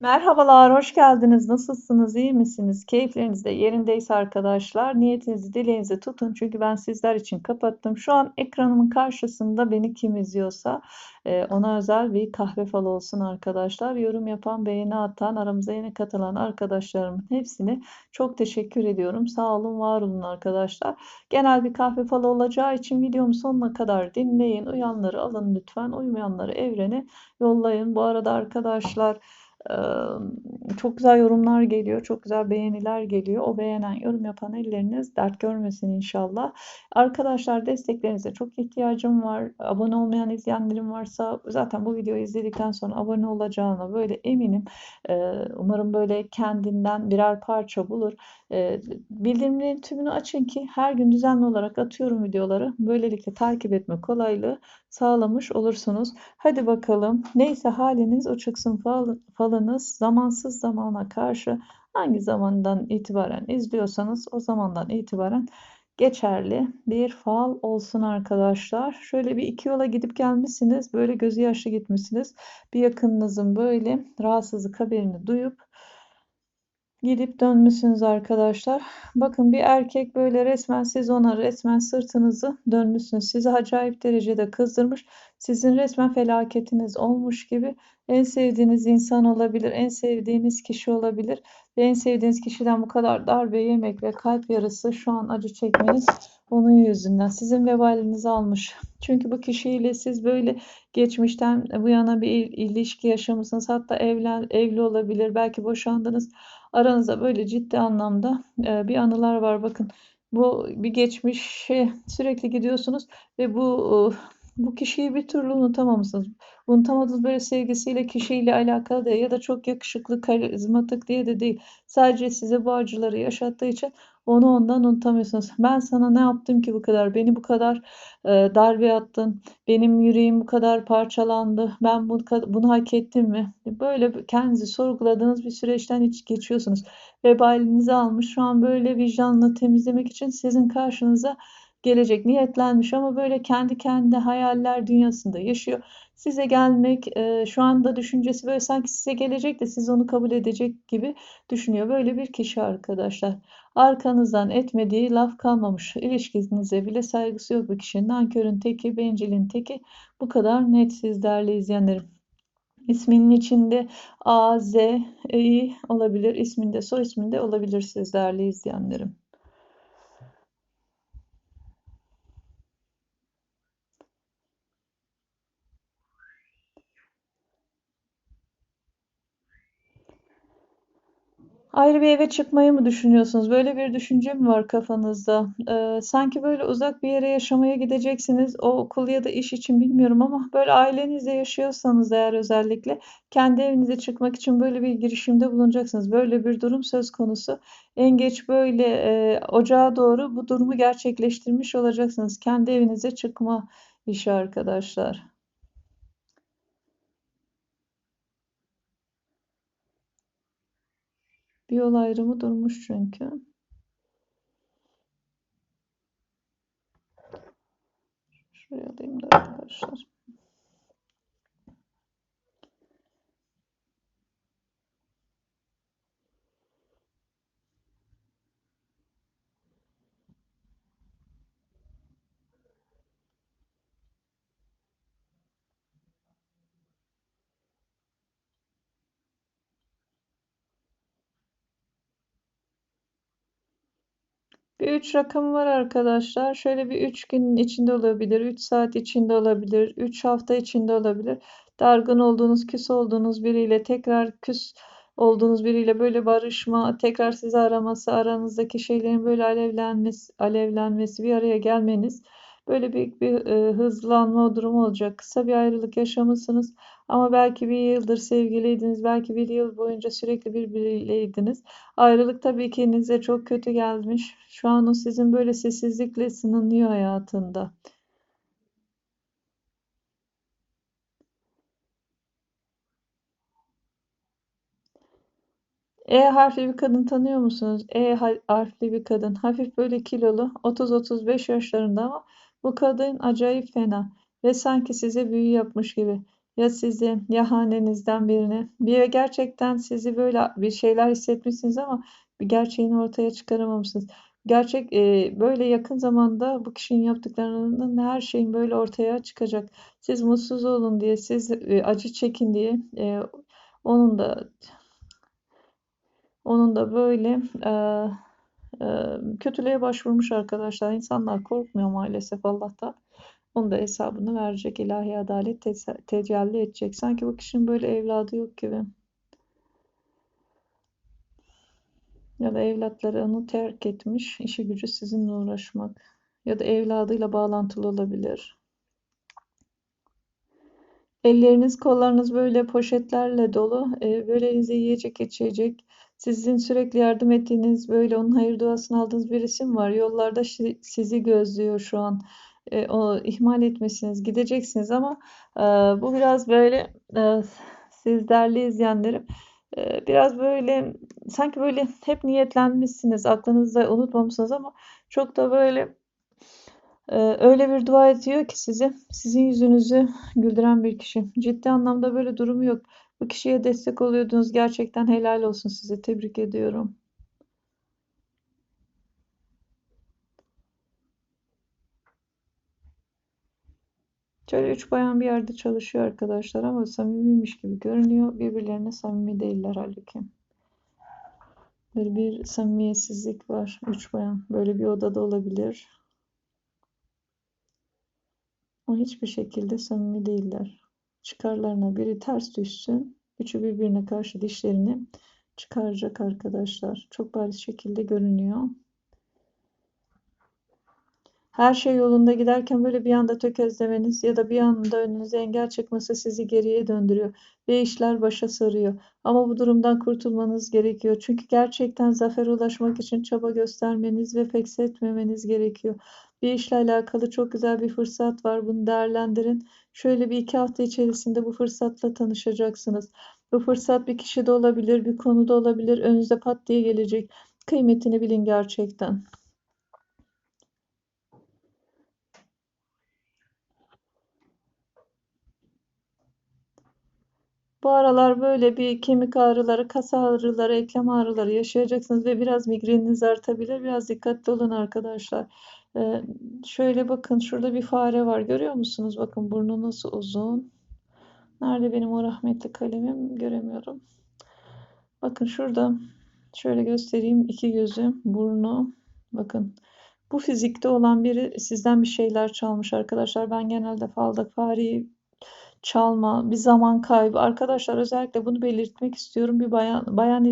Merhabalar, hoş geldiniz. Nasılsınız, iyi misiniz? Keyifleriniz de yerindeyse arkadaşlar, niyetinizi, dileğinizi tutun. Çünkü ben sizler için kapattım. Şu an ekranımın karşısında beni kim izliyorsa e, ona özel bir kahve falı olsun arkadaşlar. Yorum yapan, beğeni atan, aramıza yeni katılan arkadaşlarımın hepsine çok teşekkür ediyorum. Sağ olun, var olun arkadaşlar. Genel bir kahve falı olacağı için videomu sonuna kadar dinleyin. Uyanları alın lütfen, uymayanları evrene yollayın. Bu arada arkadaşlar çok güzel yorumlar geliyor. Çok güzel beğeniler geliyor. O beğenen, yorum yapan elleriniz dert görmesin inşallah. Arkadaşlar desteklerinize çok ihtiyacım var. Abone olmayan izleyenlerim varsa zaten bu videoyu izledikten sonra abone olacağına böyle eminim. Umarım böyle kendinden birer parça bulur. Bildirimlerin tümünü açın ki her gün düzenli olarak atıyorum videoları. Böylelikle takip etme kolaylığı sağlamış olursunuz. Hadi bakalım. Neyse haliniz o çıksın fal, falınız zamansız zamana karşı hangi zamandan itibaren izliyorsanız o zamandan itibaren geçerli bir fal olsun arkadaşlar. Şöyle bir iki yola gidip gelmişsiniz. Böyle gözü yaşlı gitmişsiniz. Bir yakınınızın böyle rahatsızlık haberini duyup gidip dönmüşsünüz arkadaşlar. Bakın bir erkek böyle resmen siz ona resmen sırtınızı dönmüşsünüz. Sizi acayip derecede kızdırmış. Sizin resmen felaketiniz olmuş gibi en sevdiğiniz insan olabilir, en sevdiğiniz kişi olabilir ve en sevdiğiniz kişiden bu kadar darbe yemek ve kalp yarısı şu an acı çekmeniz onun yüzünden sizin vebalinizi almış. Çünkü bu kişiyle siz böyle geçmişten bu yana bir ilişki yaşamışsınız. Hatta evlen, evli olabilir, belki boşandınız. Aranızda böyle ciddi anlamda bir anılar var. Bakın bu bir geçmişe sürekli gidiyorsunuz ve bu bu kişiyi bir türlü unutamamışsınız. Unutamadığınız böyle sevgisiyle kişiyle alakalı değil ya da çok yakışıklı, karizmatik diye de değil. Sadece size bu acıları yaşattığı için onu ondan unutamıyorsunuz. Ben sana ne yaptım ki bu kadar? Beni bu kadar e, darbe attın. Benim yüreğim bu kadar parçalandı. Ben bunu, bunu hak ettim mi? Böyle kendinizi sorguladığınız bir süreçten hiç geçiyorsunuz. Vebalinizi almış. Şu an böyle vicdanını temizlemek için sizin karşınıza gelecek niyetlenmiş ama böyle kendi kendi hayaller dünyasında yaşıyor. Size gelmek e, şu anda düşüncesi böyle sanki size gelecek de siz onu kabul edecek gibi düşünüyor. Böyle bir kişi arkadaşlar. Arkanızdan etmediği laf kalmamış. İlişkinize bile saygısı yok bu kişinin. Nankörün teki, bencilin teki. Bu kadar net siz değerli izleyenlerim. İsminin içinde A, Z, E olabilir. İsminde, soy isminde olabilir siz değerli izleyenlerim. Ayrı bir eve çıkmayı mı düşünüyorsunuz? Böyle bir düşünce mi var kafanızda? Ee, sanki böyle uzak bir yere yaşamaya gideceksiniz. O okul ya da iş için bilmiyorum ama böyle ailenizle yaşıyorsanız eğer özellikle kendi evinize çıkmak için böyle bir girişimde bulunacaksınız. Böyle bir durum söz konusu. En geç böyle e, ocağa doğru bu durumu gerçekleştirmiş olacaksınız. Kendi evinize çıkma işi arkadaşlar. Bir yol ayrımı durmuş çünkü. Şuraya alayım da arkadaşlar. Bir 3 rakamı var arkadaşlar. Şöyle bir 3 günün içinde olabilir, 3 saat içinde olabilir, 3 hafta içinde olabilir. Dargın olduğunuz, küs olduğunuz biriyle tekrar küs olduğunuz biriyle böyle barışma, tekrar sizi araması, aranızdaki şeylerin böyle alevlenmesi, alevlenmesi, bir araya gelmeniz böyle büyük bir e, hızlanma durumu olacak. Kısa bir ayrılık yaşamışsınız ama belki bir yıldır sevgiliydiniz, belki bir yıl boyunca sürekli birbiriyleydiniz. Ayrılık tabii ikinize çok kötü gelmiş. Şu an o sizin böyle sessizlikle sınanıyor hayatında. E harfli bir kadın tanıyor musunuz? E harfli bir kadın. Hafif böyle kilolu. 30-35 yaşlarında ama bu kadın acayip fena. Ve sanki size büyü yapmış gibi. ya sizi ya hanenizden birini bir gerçekten sizi böyle bir şeyler hissetmişsiniz ama bir gerçeğini ortaya çıkaramamışsınız. Gerçek e, böyle yakın zamanda bu kişinin yaptıklarının her şeyin böyle ortaya çıkacak. Siz mutsuz olun diye, siz e, acı çekin diye e, onun da onun da böyle e, kötülüğe başvurmuş arkadaşlar. İnsanlar korkmuyor maalesef Allah'tan. Onun da hesabını verecek. ilahi adalet te tecelli edecek. Sanki bu kişinin böyle evladı yok gibi. Ya da evlatları onu terk etmiş. işi gücü sizinle uğraşmak. Ya da evladıyla bağlantılı olabilir. Elleriniz, kollarınız böyle poşetlerle dolu. Böyle elinize yiyecek, içecek. Sizin sürekli yardım ettiğiniz, böyle onun hayır duasını aldığınız bir isim var. Yollarda sizi gözlüyor şu an. E, o ihmal etmesiniz, gideceksiniz ama e, bu biraz böyle e, siz değerli izleyenlerim e, biraz böyle sanki böyle hep niyetlenmişsiniz, aklınızda unutmamışsınız ama çok da böyle e, öyle bir dua ediyor ki sizi, sizin yüzünüzü güldüren bir kişi. Ciddi anlamda böyle durumu yok. Bu kişiye destek oluyordunuz. Gerçekten helal olsun size. Tebrik ediyorum. Şöyle üç bayan bir yerde çalışıyor arkadaşlar ama samimiymiş gibi görünüyor. Birbirlerine samimi değiller halbuki. Böyle bir samimiyetsizlik var. Üç bayan böyle bir odada olabilir. Ama hiçbir şekilde samimi değiller. Çıkarlarına biri ters düşsün. Üçü birbirine karşı dişlerini çıkaracak arkadaşlar. Çok bariz şekilde görünüyor. Her şey yolunda giderken böyle bir anda tökezlemeniz ya da bir anda önünüze engel çıkması sizi geriye döndürüyor ve işler başa sarıyor. Ama bu durumdan kurtulmanız gerekiyor. Çünkü gerçekten zafere ulaşmak için çaba göstermeniz ve pes etmemeniz gerekiyor. Bir işle alakalı çok güzel bir fırsat var. Bunu değerlendirin. Şöyle bir iki hafta içerisinde bu fırsatla tanışacaksınız. Bu fırsat bir kişide olabilir, bir konuda olabilir. Önünüze pat diye gelecek. Kıymetini bilin gerçekten. Bu aralar böyle bir kemik ağrıları, kas ağrıları, eklem ağrıları yaşayacaksınız ve biraz migreniniz artabilir. Biraz dikkatli olun arkadaşlar. Ee, şöyle bakın şurada bir fare var. Görüyor musunuz? Bakın burnu nasıl uzun. Nerede benim o rahmetli kalemim? Göremiyorum. Bakın şurada. Şöyle göstereyim. iki gözü, burnu. Bakın. Bu fizikte olan biri sizden bir şeyler çalmış arkadaşlar. Ben genelde falda fareyi çalma, bir zaman kaybı. Arkadaşlar özellikle bunu belirtmek istiyorum. Bir bayan, bayan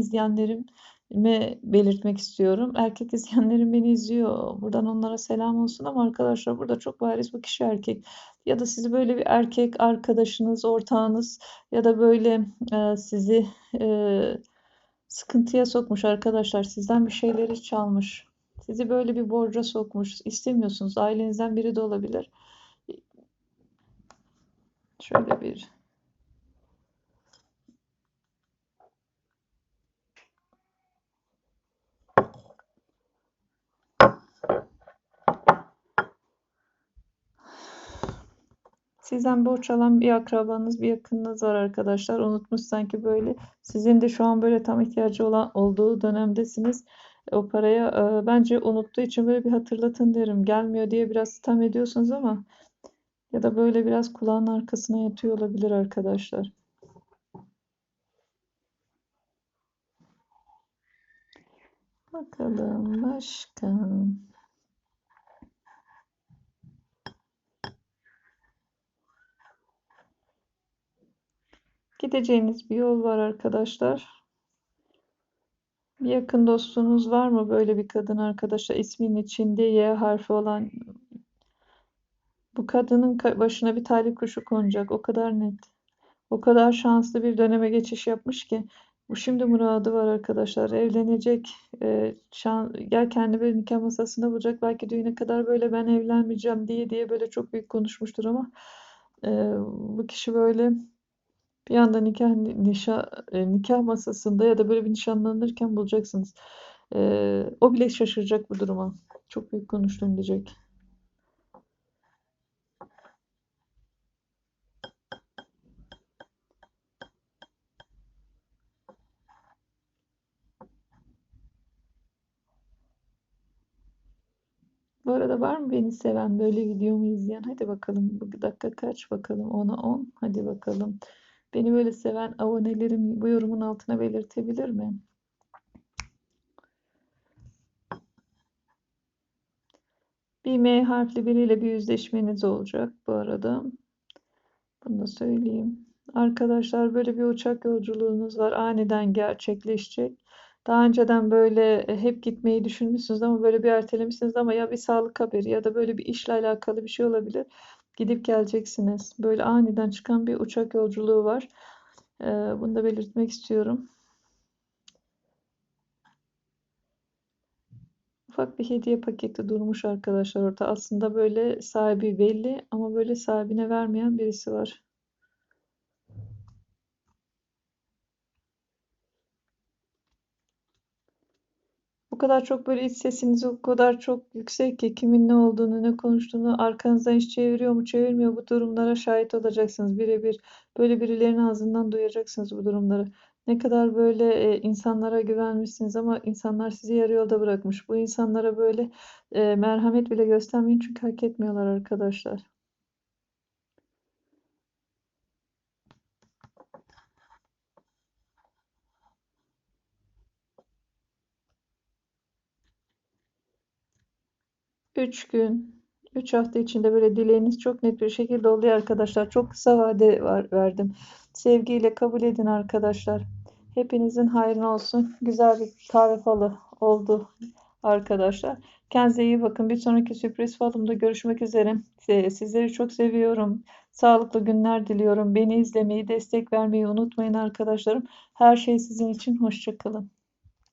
izleyenlerime belirtmek istiyorum. Erkek izleyenlerim beni izliyor. Buradan onlara selam olsun ama arkadaşlar burada çok bariz bu kişi erkek. Ya da sizi böyle bir erkek arkadaşınız, ortağınız ya da böyle e, sizi e, sıkıntıya sokmuş arkadaşlar. Sizden bir şeyleri çalmış. Sizi böyle bir borca sokmuş. İstemiyorsunuz. Ailenizden biri de olabilir. Şöyle bir Sizden borç alan bir akrabanız, bir yakınınız var arkadaşlar. Unutmuş sanki böyle. Sizin de şu an böyle tam ihtiyacı olan olduğu dönemdesiniz. O paraya e, bence unuttuğu için böyle bir hatırlatın derim. Gelmiyor diye biraz sitem ediyorsunuz ama ya da böyle biraz kulağın arkasına yatıyor olabilir arkadaşlar. Bakalım başka. Gideceğiniz bir yol var arkadaşlar. Bir yakın dostunuz var mı böyle bir kadın arkadaşlar? İsmin içinde Y harfi olan bu kadının başına bir talih kuşu konacak. O kadar net. O kadar şanslı bir döneme geçiş yapmış ki. Bu şimdi muradı var arkadaşlar. Evlenecek. E, şan, gel kendi bir nikah masasında bulacak. Belki düğüne kadar böyle ben evlenmeyeceğim diye diye böyle çok büyük konuşmuştur ama e, bu kişi böyle bir anda nikah nişa, e, nikah masasında ya da böyle bir nişanlanırken bulacaksınız. E, o bile şaşıracak bu duruma. Çok büyük konuştum diyecek. Bu arada var mı beni seven, böyle gidiyor mu izleyen? Hadi bakalım bu dakika kaç bakalım. Ona 10. On. Hadi bakalım. Beni böyle seven abonelerim bu yorumun altına belirtebilir mi? Bir M harfli biriyle bir yüzleşmeniz olacak bu arada. Bunu da söyleyeyim. Arkadaşlar böyle bir uçak yolculuğunuz var. Aniden gerçekleşecek. Daha önceden böyle e, hep gitmeyi düşünmüşsünüz ama böyle bir ertelemişsiniz ama ya bir sağlık haberi ya da böyle bir işle alakalı bir şey olabilir. Gidip geleceksiniz. Böyle aniden çıkan bir uçak yolculuğu var. Ee, bunu da belirtmek istiyorum. Ufak bir hediye paketi durmuş arkadaşlar orada. Aslında böyle sahibi belli ama böyle sahibine vermeyen birisi var. O kadar çok böyle iç sesiniz o kadar çok yüksek ki kimin ne olduğunu, ne konuştuğunu, arkanızdan hiç çeviriyor mu, çevirmiyor bu durumlara şahit olacaksınız. Birebir böyle birilerinin ağzından duyacaksınız bu durumları. Ne kadar böyle e, insanlara güvenmişsiniz ama insanlar sizi yarı yolda bırakmış. Bu insanlara böyle e, merhamet bile göstermeyin çünkü hak etmiyorlar arkadaşlar. Üç gün, üç hafta içinde böyle dileğiniz çok net bir şekilde oluyor arkadaşlar. Çok kısa vade var, verdim. Sevgiyle kabul edin arkadaşlar. Hepinizin hayrına olsun. Güzel bir kahve falı oldu arkadaşlar. Kendinize iyi bakın. Bir sonraki sürpriz falımda görüşmek üzere. Sizleri çok seviyorum. Sağlıklı günler diliyorum. Beni izlemeyi, destek vermeyi unutmayın arkadaşlarım. Her şey sizin için. Hoşçakalın.